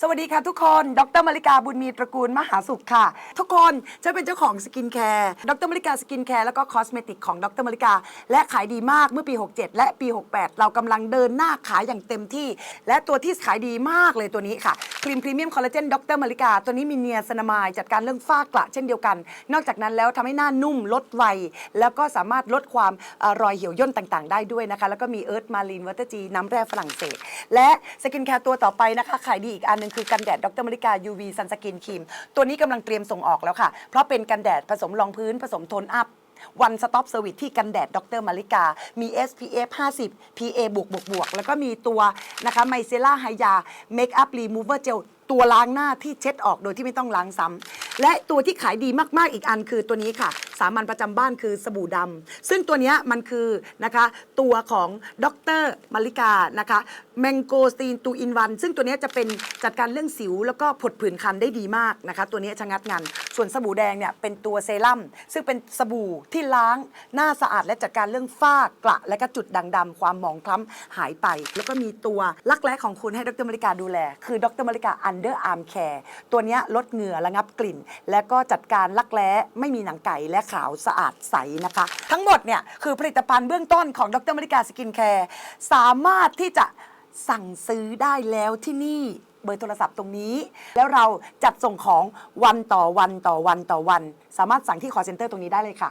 สวัสดีค่ะทุกคน ดรมาริกาบุญมีตระกูลมหาสุขค่ะ ทุกคนฉันเป็นเจ้าของสกินแคร์ ดรมาริกาสกินแคร์แล้วก็คอสเมติกของดรมาริกา และขายดีมากเมื่อปี 67 และปี 68 เรากำลังเดินหน้าขายอย่างเต็มที่ และตัวที่ขายดีมากเลยตัวนี้ค่ะ ครีมพรีเมียมคอลลาเจนดรมาริกา ตัวนี้มีเนียสนามายจัดการเรื่องฝ้ากระเช่นเดียวกัน นอกจากนั้นแล้วทำให้หน้านุ่มลดไวแล้วก็สามารถลดความเอ่อรอยเหี่ยวย่นต่างๆ ได้ด้วยนะคะ แล้วก็มีเอิร์ธมาลีนวัตจีน้ำแร่ฝรั่งเศส และสกินแคร์ตัวต่อไปนะคะขายดีอีกอันหนึงคือกันแดดดรมาริกา UV ซันสกินครีม ตัวนี้กำลังเตรียมส่งออกแล้วค่ะ เพราะเป็นกันแดดผสมรองพื้นผสมโทนอัพ วันสต็อปเซอร์วิสที่กันแดดดรมาริกา มี SPF 50 PA บวกบวกบวกแล้วก็มีตัวนะคะไมเซล่าไฮยาเมคอัพรีมูเวอร์เจลตัวล้างหน้าที่เช็ดออกโดยที่ไม่ต้องล้างซ้ำและตัวที่ขายดีมากๆอีกอันคือตัวนี้ค่ะ สามัญประจำบ้านคือสบู่ดำซึ่งตัวเนี้ยมันคือนะคะตัวของดรมาริกานะคะแมงโกสตีนตูอินวันซึ่งตัวเนี้ยจะเป็นจัดการเรื่องสิว แล้วก็ผดผื่นคันได้ดีมากนะคะ ตัวเนี้ยชะงัดงัน ส่วนสบู่แดงเนี่ยเป็นตัวเซรั่มซึ่งเป็นสบู่ที่ล้างหน้าสะอาดและจัดการเรื่องฝ้ากระและก็จุดด่างดำความหมองคล้ำหายไป แล้วก็มีตัวรักแร้ของคุณให้ดรมาริกาดูแล คือดรมาริกาอันเดอร์อาร์มแคร์ตัวเนี้ยลดเหงื่อระงับกลิ่น และก็จัดการรักแร้ไม่มีหนังไก่และขาวสะอาดใสนะคะ ทั้งหมดเนี่ยคือผลิตภัณฑ์เบื้องต้นของดรมาริกาสกินแคร์สามารถที่จะสั่งซื้อได้แล้วที่นี่เบอร์โทรศัพท์ตรงนี้ แล้วเราจัดส่งของวันต่อวันต่อวันต่อวัน สามารถสั่งที่คอเซ็นเตอร์ตรงนี้ได้เลยค่ะ